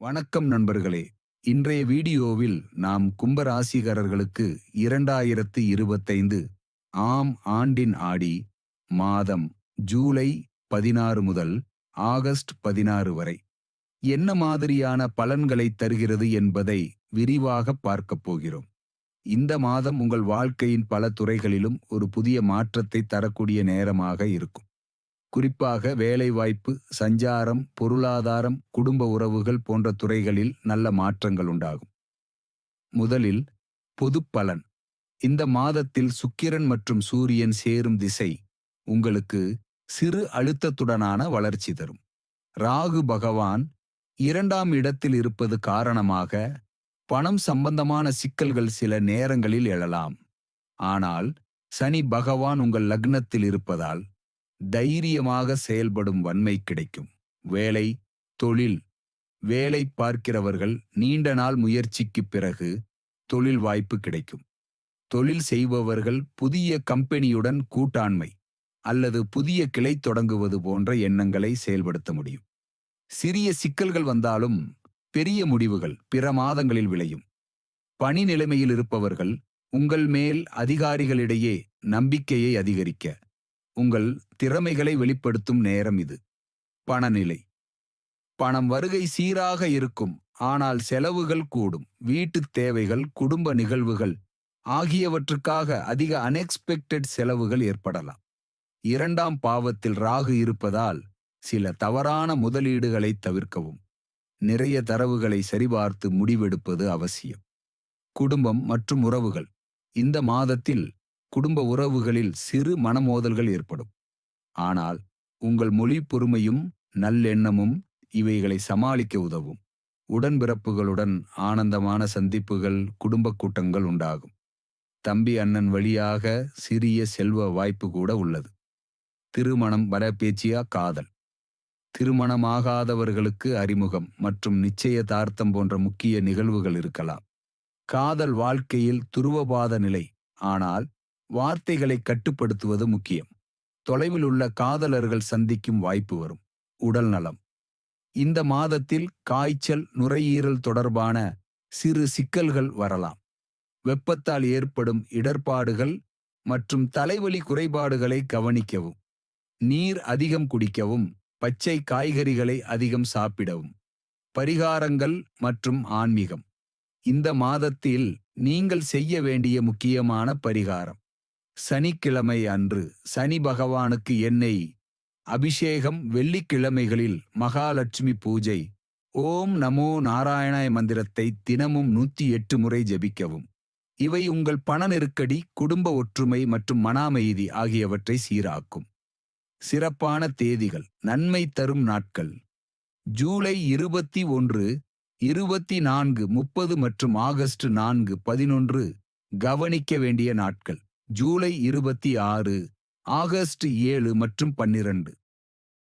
வணக்கம் நண்பர்களே. இன்றைய வீடியோவில் நாம் கும்பராசிகாரர்களுக்கு இரண்டாயிரத்து இருபத்தைந்து ஆம் ஆண்டின் ஆடி மாதம் ஜூலை பதினாறு முதல் ஆகஸ்ட் பதினாறு வரை என்ன மாதிரியான பலன்களை தருகிறது என்பதை விரிவாக பார்க்கப் போகிறோம். இந்த மாதம் உங்கள் வாழ்க்கையின் பல துறைகளிலும் ஒரு புதிய மாற்றத்தை தரக்கூடிய நேரமாக இருக்கும். குறிப்பாக வேலைவாய்ப்பு சஞ்சாரம் பொருளாதாரம் குடும்ப உறவுகள் போன்ற துறைகளில் நல்ல மாற்றங்கள் உண்டாகும். முதலில் பொது பலன். இந்த மாதத்தில் சுக்கிரன் மற்றும் சூரியன் சேரும் திசை உங்களுக்கு சிறு அழுத்தத்துடனான வளர்ச்சி தரும். ராகு பகவான் இரண்டாம் இடத்தில் இருப்பது காரணமாக பணம் சம்பந்தமான சிக்கல்கள் சில நேரங்களில் எழலாம். ஆனால் சனி பகவான் உங்கள் லக்னத்தில் இருப்பதால் தைரியமாக செயல்படும் வன்மை கிடைக்கும். வேலை தொழில் வேலை பார்க்கிறவர்கள் நீண்ட நாள் முயற்சிக்குப் பிறகு தொழில் வாய்ப்பு கிடைக்கும். தொழில் செய்பவர்கள் புதிய கம்பெனியுடன் கூட்டாண்மை அல்லது புதிய கிளை தொடங்குவது போன்ற எண்ணங்களை செயல்படுத்த முடியும். சிறிய சிக்கல்கள் வந்தாலும் பெரிய முடிவுகள் பிற மாதங்களில் விளையும். பணி நிலைமையில் இருப்பவர்கள் உங்கள் மேல் அதிகாரிகளிடையே நம்பிக்கையை அதிகரிக்க உங்கள் திறமைகளை வெளிப்படுத்தும் நேரம் இது. பணநிலை. பணம் வருகை சீராக இருக்கும் ஆனால் செலவுகள் கூடும். வீட்டுத் தேவைகள் குடும்ப நிகழ்வுகள் ஆகியவற்றுக்காக அதிக அன்எக்ஸ்பெக்டட் செலவுகள் ஏற்படலாம். இரண்டாம் பாவத்தில் ராகு இருப்பதால் சில தவறான முதலீடுகளை தவிர்க்கவும். நிறைய தரவுகளை சரிபார்த்து முடிவெடுப்பது அவசியம். குடும்பம் மற்றும் உறவுகள். இந்த மாதத்தில் குடும்ப உறவுகளில் சிறு மனமோதல்கள் ஏற்படும். ஆனால் உங்கள் மொழி பொறுமையும் நல்லெண்ணமும் இவைகளை சமாளிக்க உதவும். உடன்பிறப்புகளுடன் ஆனந்தமான சந்திப்புகள் குடும்ப கூட்டங்கள் உண்டாகும். தம்பி அண்ணன் வழியாக சிறிய செல்வ வாய்ப்பு கூட உள்ளது. திருமணம் வரப்பேச்சியா காதல். திருமணமாகாதவர்களுக்கு அறிமுகம் மற்றும் நிச்சயதார்த்தம் போன்ற முக்கிய நிகழ்வுகள் இருக்கலாம். காதல் வாழ்க்கையில் துருவபாத நிலை ஆனால் வார்த்தைகளை கட்டுப்படுத்துவது முக்கியம். தொலைவில் உள்ள காதலர்கள் சந்திக்கும் வாய்ப்பு வரும். உடல் நலம். இந்த மாதத்தில் காய்ச்சல் நுரையீரல் தொடர்பான சிறு சிக்கல்கள் வரலாம். வெப்பத்தால் ஏற்படும் இடர்பாடுகள் மற்றும் தலைவலி குறைபாடுகளை கவனிக்கவும். நீர் அதிகம் குடிக்கவும் பச்சை காய்கறிகளை அதிகம் சாப்பிடவும். பரிகாரங்கள் மற்றும் ஆன்மீகம். இந்த மாதத்தில் நீங்கள் செய்ய வேண்டிய முக்கியமான பரிகாரம். சனிக்கிழமை அன்று சனி பகவானுக்கு எண்ணெய் அபிஷேகம் வெள்ளிக்கிழமைகளில் மகாலட்சுமி பூஜை ஓம் நமோ நாராயணாய மந்திரத்தை தினமும் நூத்தி எட்டு முறை ஜெபிக்கவும். இவை உங்கள் பண நெருக்கடி குடும்ப ஒற்றுமை மற்றும் மன அமைதி ஆகியவற்றை சீராக்கும். சிறப்பான தேதிகள் நன்மை தரும் நாட்கள். ஜூலை இருபத்தி ஒன்று இருபத்தி நான்கு முப்பது மற்றும் ஆகஸ்ட் நான்கு பதினொன்று கவனிக்க வேண்டிய நாட்கள். ஜூலை இருபத்தி ஆறு ஆகஸ்ட் ஏழு மற்றும் பன்னிரண்டு.